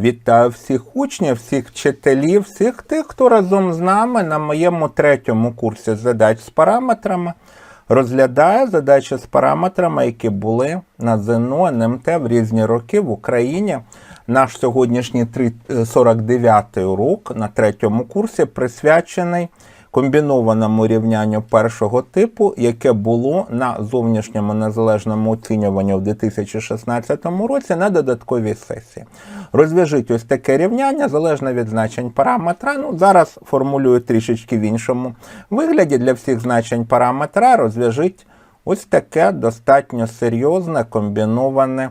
Вітаю всіх учнів, всіх вчителів, всіх тих, хто разом з нами на моєму третьому курсі задач з параметрами розглядає задачі з параметрами, які були на ЗНО НМТ в різні роки в Україні. Наш сьогоднішній три- е, 49-й урок на третьому курсі присвячений комбінованому рівнянню першого типу, яке було на зовнішньому незалежному оцінюванні в 2016 році на додатковій сесії. Розв'яжіть ось таке рівняння залежно від значень параметра. Ну, зараз формулюю трішечки в іншому вигляді для всіх значень параметра. Розв'яжіть ось таке достатньо серйозне комбіноване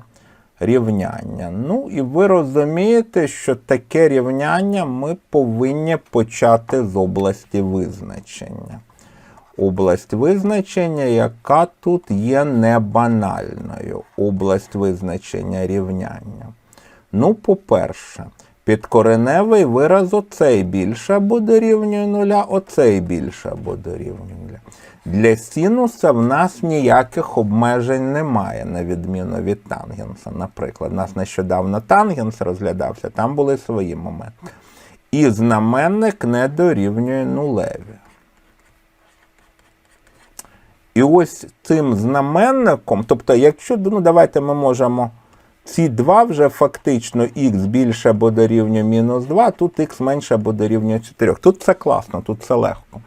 рівняння. Ну і ви розумієте, що таке рівняння ми повинні почати з області визначення. Область визначення, яка тут є не банальною. Область визначення рівняння. Ну, по-перше, підкореневий вираз оцей більше або дорівнює нуля, оцей більше або дорівнює нуля. Для синуса в нас ніяких обмежень немає, на відміну від тангенса. Наприклад, у нас нещодавно тангенс розглядався, там були свої моменти. І знаменник не дорівнює нулеві. І ось цим знаменником, тобто, якщо, ну давайте ми можемо ці два вже фактично х більше або дорівнює мінус 2, тут х менше або дорівнює 4. Тут це класно, тут це легко.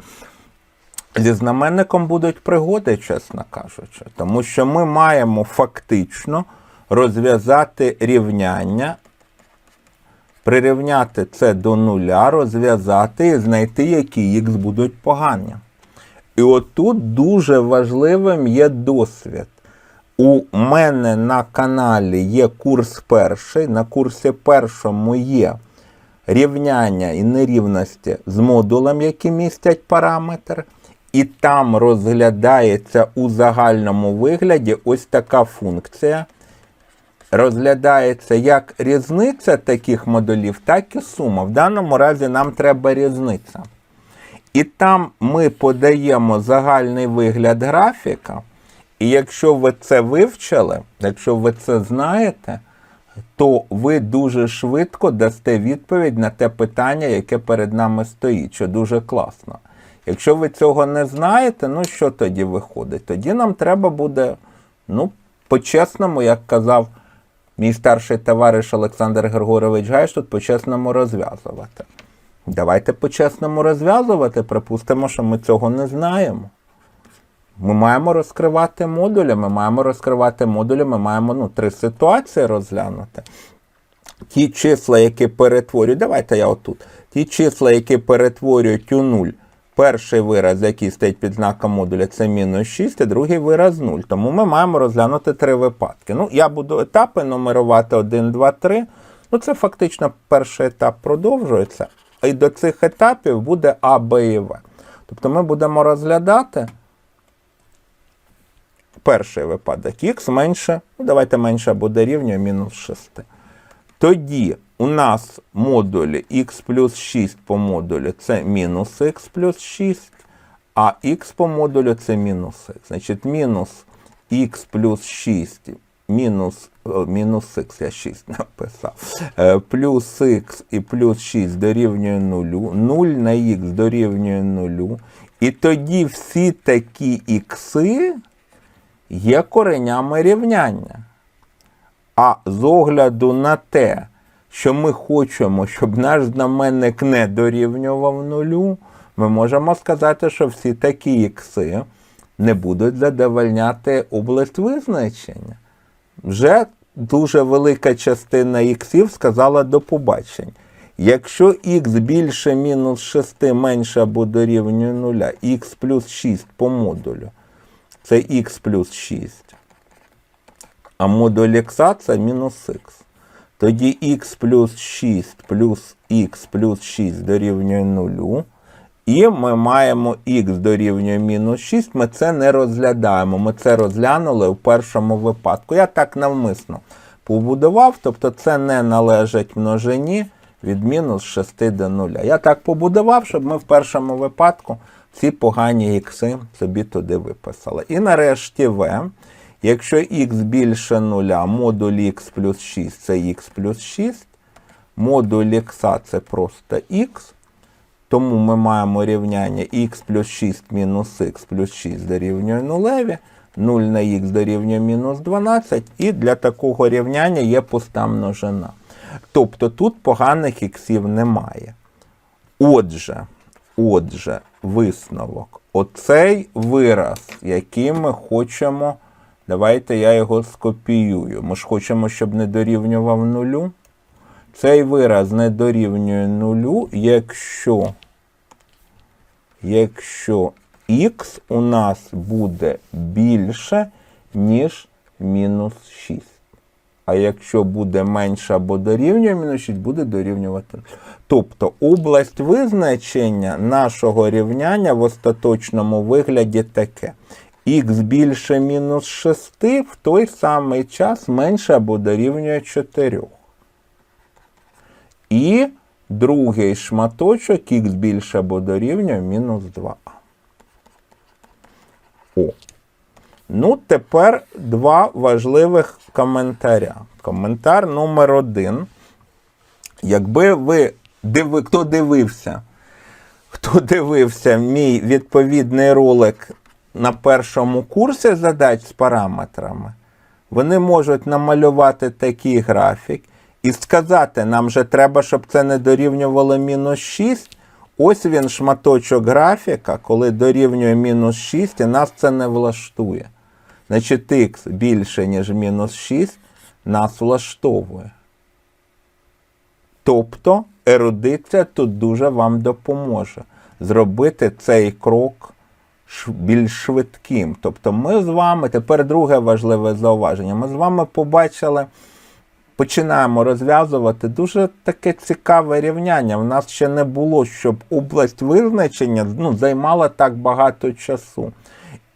Зі знаменником будуть пригоди, чесно кажучи, тому що ми маємо фактично розв'язати рівняння, прирівняти це до нуля, розв'язати і знайти, які х будуть погані. І отут дуже важливим є досвід. У мене на каналі є курс перший. На курсі першому є рівняння і нерівності з модулем, які містять параметр. І там розглядається у загальному вигляді ось така функція. Розглядається як різниця таких модулів, так і сума. В даному разі нам треба різниця. І там ми подаємо загальний вигляд графіка. І якщо ви це вивчили, якщо ви це знаєте, то ви дуже швидко дасте відповідь на те питання, яке перед нами стоїть, що дуже класно. Якщо ви цього не знаєте, ну що тоді виходить? Тоді нам треба буде, ну, по-чесному, як казав мій старший товариш Олександр Григорович Гайш, тут по-чесному розв'язувати. Давайте по-чесному розв'язувати, припустимо, що ми цього не знаємо. Ми маємо розкривати модулі, ми маємо розкривати модулі, ми маємо ну, три ситуації розглянути. Ті числа, які перетворюють, давайте я отут. Ті числа, які перетворюють у 0, перший вираз, який стоїть під знаком модуля, це мінус 6, і другий вираз 0. Тому ми маємо розглянути три випадки. Ну, я буду етапи нумерувати 1, 2, 3. Ну, це фактично перший етап продовжується. І до цих етапів буде А, Б і В. Тобто ми будемо розглядати перший випадок х менше, ну давайте менше або дорівнює мінус 6. Тоді у нас модулі х плюс 6 по модулю це мінус х плюс 6, а х по модулю це мінус х. Значить, мінус х плюс 6 мінус, о, мінус х, я 6 написав, е, плюс х і плюс 6 дорівнює 0, 0 на х дорівнює 0. І тоді всі такі ікси є коренями рівняння. А з огляду на те, що ми хочемо, щоб наш знаменник не дорівнював нулю, ми можемо сказати, що всі такі ікси не будуть задовольняти область визначення. Вже дуже велика частина іксів сказала до побачення. Якщо х більше мінус 6 менше або дорівнює нуля, х плюс 6 по модулю, це х плюс 6. А модуль х це мінус х. Тоді х плюс 6 плюс х плюс 6 дорівнює 0. І ми маємо х дорівнює мінус 6. Ми це не розглядаємо. Ми це розглянули в першому випадку. Я так навмисно побудував, тобто це не належить множині від мінус 6 до 0. Я так побудував, щоб ми в першому випадку ці погані ікси собі туди виписали. І нарешті v. Якщо х більше 0, модуль х плюс 6 це х плюс 6, модуль х це просто х. Тому ми маємо рівняння х плюс 6 мінус х плюс 6 дорівнює нулеві, 0 на х дорівнює мінус 12, і для такого рівняння є пуста множина. Тобто тут поганих іксів немає. Отже, отже, висновок. Оцей вираз, який ми хочемо, давайте я його скопіюю. Ми ж хочемо, щоб не дорівнював нулю. Цей вираз не дорівнює нулю, якщо, якщо х у нас буде більше, ніж мінус 6. А якщо буде менше або дорівнює мінус 6, буде дорівнювати. Тобто область визначення нашого рівняння в остаточному вигляді таке. Х більше мінус 6 в той самий час менше або дорівнює 4. І другий шматочок х більше або дорівнює мінус 2а. О. Ну, тепер два важливих коментаря. Коментар номер один. Якби ви диви, хто дивився, хто дивився мій відповідний ролик на першому курсі задач з параметрами, вони можуть намалювати такий графік і сказати, нам же треба, щоб це не дорівнювало мінус 6. Ось він шматочок графіка, коли дорівнює мінус 6, і нас це не влаштує. Значить, х більше, ніж мінус 6, нас влаштовує. Тобто ерудиція тут дуже вам допоможе зробити цей крок більш швидким. Тобто ми з вами, тепер друге важливе зауваження, ми з вами побачили, починаємо розв'язувати дуже таке цікаве рівняння. У нас ще не було, щоб область визначення ну, займала так багато часу.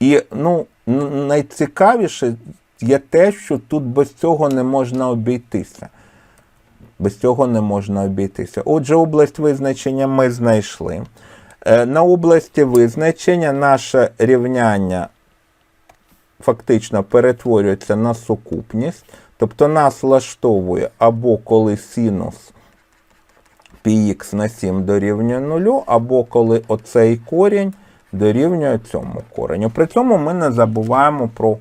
І ну, найцікавіше є те, що тут без цього не можна обійтися. Без цього не можна обійтися. Отже, область визначення ми знайшли. Е, На області визначення наше рівняння фактично перетворюється на сукупність. Тобто нас влаштовує або коли синус πx на 7 дорівнює 0, або коли оцей корінь дорівнює цьому кореню. При цьому ми не забуваємо про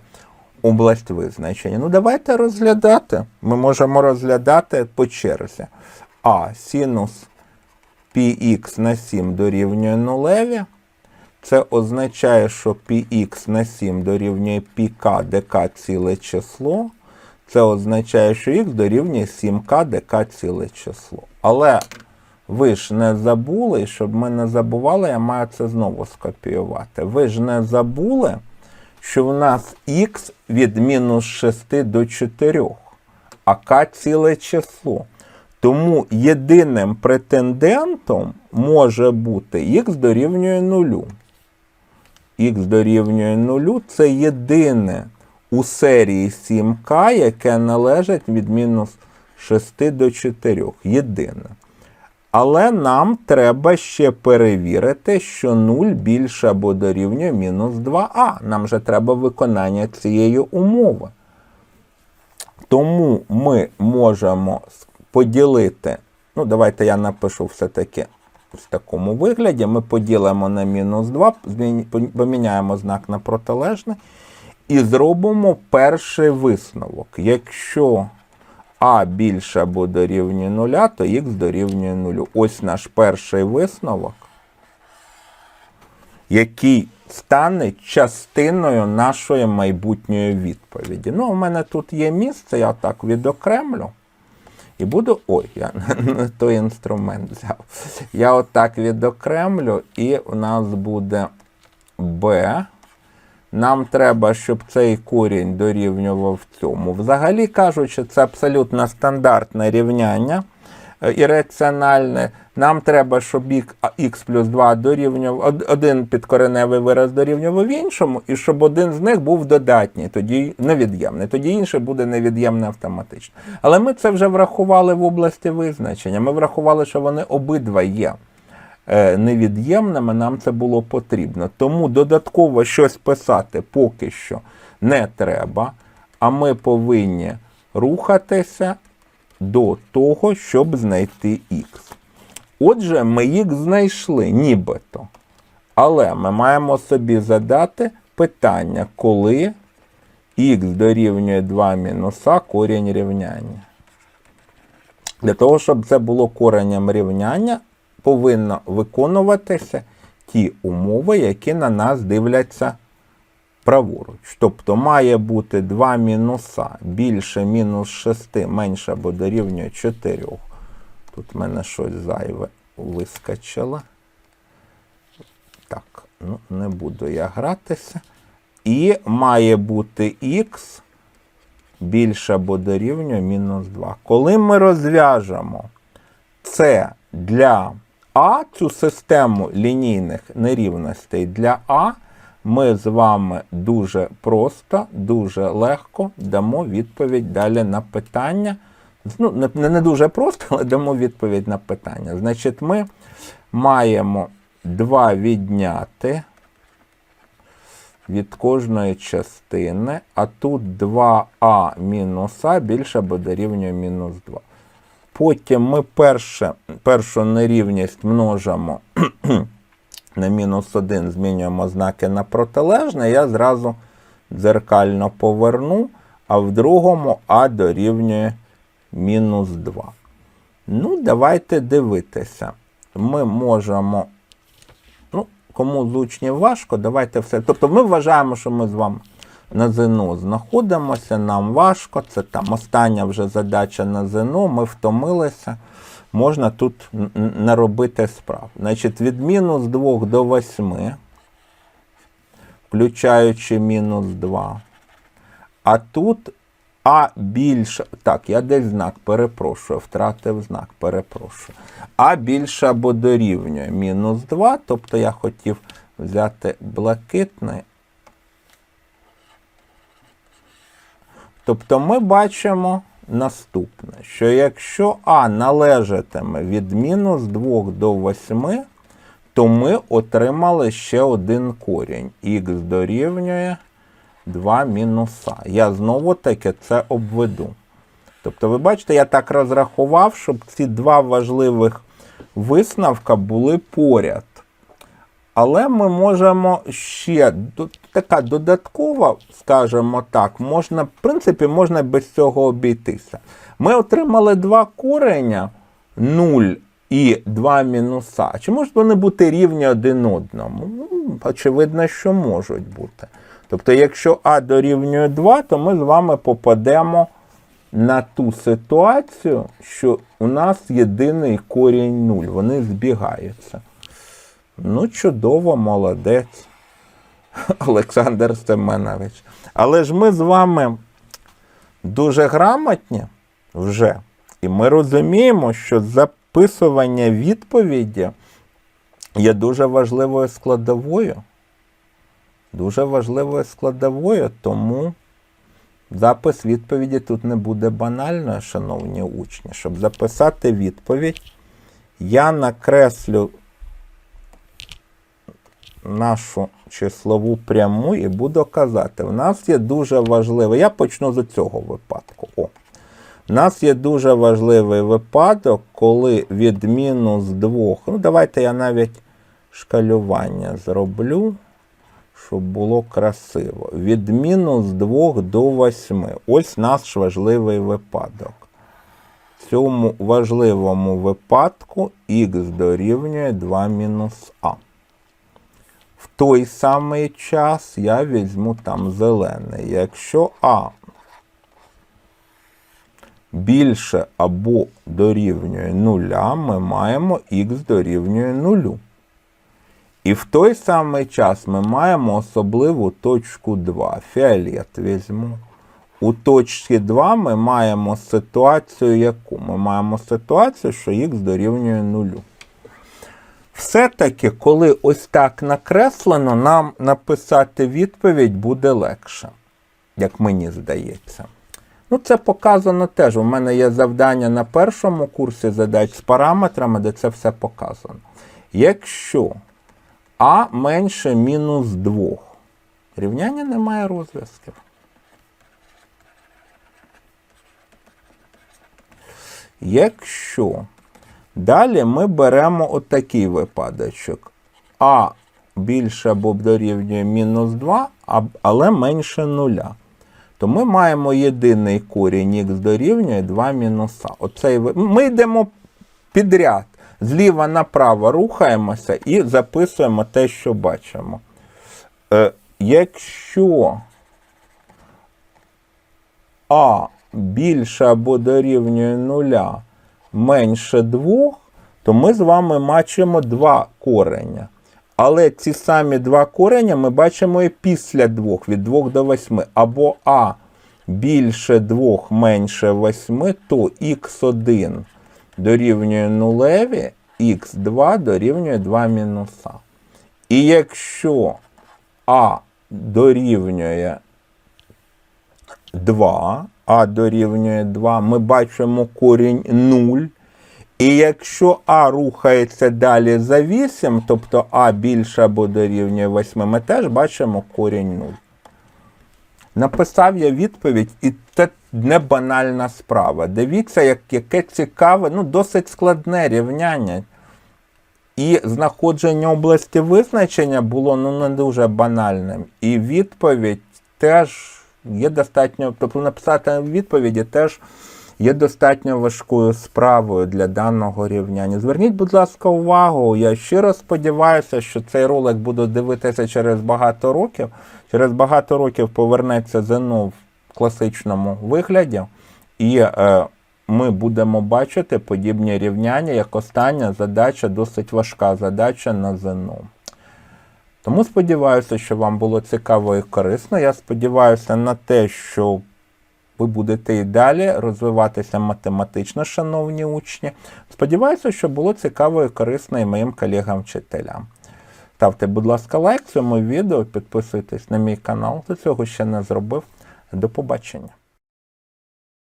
область визначення. Ну, давайте розглядати. Ми можемо розглядати по черзі. А синус πx на 7 дорівнює нулеві. Це означає, що πx на 7 дорівнює πk dk ціле число. Це означає, що х дорівнює 7k dk ціле число. Але ви ж не забули, щоб ми не забували, я маю це знову скопіювати. Ви ж не забули, що в нас х від мінус 6 до 4, а k ціле число. Тому єдиним претендентом може бути х дорівнює 0. Х дорівнює 0 це єдине у серії 7К, яке належить від мінус 6 до 4. Єдине. Але нам треба ще перевірити, що 0 більше або дорівнює мінус 2а. Нам же треба виконання цієї умови. Тому ми можемо поділити. Ну, давайте я напишу все-таки в такому вигляді. Ми поділимо на мінус 2, поміняємо знак на протилежний і зробимо перший висновок. Якщо а більше або дорівнює 0, то х дорівнює 0. Ось наш перший висновок, який стане частиною нашої майбутньої відповіді. Ну, у мене тут є місце, я так відокремлю. І буду. Ой, я той інструмент взяв. Я отак відокремлю, і у нас буде b. Нам треба, щоб цей корінь дорівнював цьому. Взагалі кажучи, це абсолютно стандартне рівняння е, ірраціональне. Нам треба, щоб х плюс 2 дорівнював, один підкореневий вираз дорівнював іншому, і щоб один з них був додатній, тоді невід'ємний. Тоді інший буде невід'ємний автоматично. Але ми це вже врахували в області визначення. Ми врахували, що вони обидва є невід'ємними, нам це було потрібно. Тому додатково щось писати поки що не треба, а ми повинні рухатися до того, щоб знайти х. Отже, ми їх знайшли нібито. Але ми маємо собі задати питання, коли х дорівнює 2 мінуса корінь рівняння. Для того, щоб це було коренем рівняння, повинно виконуватися ті умови, які на нас дивляться праворуч. Тобто має бути 2 мінуса більше мінус 6, менше або дорівнює 4. Тут в мене щось зайве вискочило. Так, ну не буду я гратися. І має бути х більше або дорівнює мінус 2. Коли ми розв'яжемо це для А, цю систему лінійних нерівностей для А, ми з вами дуже просто, дуже легко дамо відповідь далі на питання. Ну, не, не дуже просто, але дамо відповідь на питання. Значить, ми маємо 2 відняти від кожної частини, а тут 2а мінус а більше або дорівнює мінус 2. Потім ми перше, першу нерівність множимо на мінус 1, змінюємо знаки на протилежне, я зразу дзеркально поверну, а в другому а дорівнює мінус 2. Ну, давайте дивитися. Ми можемо Ну, кому з важко, давайте все. Тобто ми вважаємо, що ми з вами на ЗНО знаходимося, нам важко. Це там остання вже задача на ЗНО, ми втомилися. Можна тут наробити справ. Значить, від мінус 2 до 8, включаючи мінус 2. А тут А більше. Так, я десь знак перепрошую, втратив знак, перепрошую. А більше або дорівнює мінус 2, тобто я хотів взяти блакитний. Тобто ми бачимо наступне, що якщо А належатиме від мінус 2 до 8, то ми отримали ще один корінь. Х дорівнює 2 мінуса. Я знову таки це обведу. Тобто, ви бачите, я так розрахував, щоб ці два важливих висновка були поряд. Але ми можемо ще така додаткова, скажімо так, можна, в принципі, можна без цього обійтися. Ми отримали два кореня 0 і 2 мінуса. Чи можуть вони бути рівні один одному? Ну, очевидно, що можуть бути. Тобто, якщо А дорівнює 2, то ми з вами попадемо на ту ситуацію, що у нас єдиний корінь 0. Вони збігаються. Ну, чудово, молодець. Олександр Семенович. Але ж ми з вами дуже грамотні вже. І ми розуміємо, що записування відповіді є дуже важливою складовою. Дуже важливою складовою, тому запис відповіді тут не буде банальною, шановні учні. Щоб записати відповідь, я накреслю нашу числову пряму і буду казати, в нас є дуже важливий. Я почну з цього випадку. О. У нас є дуже важливий випадок, коли від мінус 2, ну давайте я навіть шкалювання зроблю, щоб було красиво. Від мінус 2 до 8. Ось наш важливий випадок. В цьому важливому випадку х дорівнює 2 мінус а. В той самий час я візьму там зелений. Якщо А більше або дорівнює нуля, ми маємо х дорівнює нулю. І в той самий час ми маємо особливу точку 2. Фіолет візьму. У точці 2 ми маємо ситуацію яку? Ми маємо ситуацію, що х дорівнює нулю. Все-таки, коли ось так накреслено, нам написати відповідь буде легше, як мені здається. Ну, це показано теж. У мене є завдання на першому курсі задач з параметрами, де це все показано. Якщо А менше мінус 2, рівняння не має розв'язків. Якщо далі ми беремо отакий випадочок. А більше або дорівнює мінус 2, але менше нуля. То ми маємо єдиний корінь х дорівнює 2 мінуса. Оцей, ми йдемо підряд. Зліва направо рухаємося і записуємо те, що бачимо. Е, якщо А більше або дорівнює нуля менше 2, то ми з вами бачимо два корення. Але ці самі два корення ми бачимо і після 2, від 2 до 8. Або А більше 2 менше 8, то х1 дорівнює нулеві, х2 дорівнює 2 мінуса. І якщо А дорівнює 2, а дорівнює 2, ми бачимо корінь 0. І якщо А рухається далі за 8, тобто А більше або дорівнює 8, ми теж бачимо корінь 0. Написав я відповідь, і це не банальна справа. Дивіться, як, яке цікаве, ну досить складне рівняння. І знаходження області визначення було ну, не дуже банальним. І відповідь теж є достатньо, тобто написати відповіді теж є достатньо важкою справою для даного рівняння. Зверніть, будь ласка, увагу. Я щиро сподіваюся, що цей ролик буду дивитися через багато років. Через багато років повернеться ЗНО в класичному вигляді. І е, ми будемо бачити подібні рівняння, як остання задача, досить важка задача на ЗНО. Тому сподіваюся, що вам було цікаво і корисно. Я сподіваюся на те, що ви будете і далі розвиватися математично, шановні учні. Сподіваюся, що було цікаво і корисно і моїм колегам-вчителям. Ставте, будь ласка, лайк цьому відео, підписуйтесь на мій канал, хто цього ще не зробив. До побачення.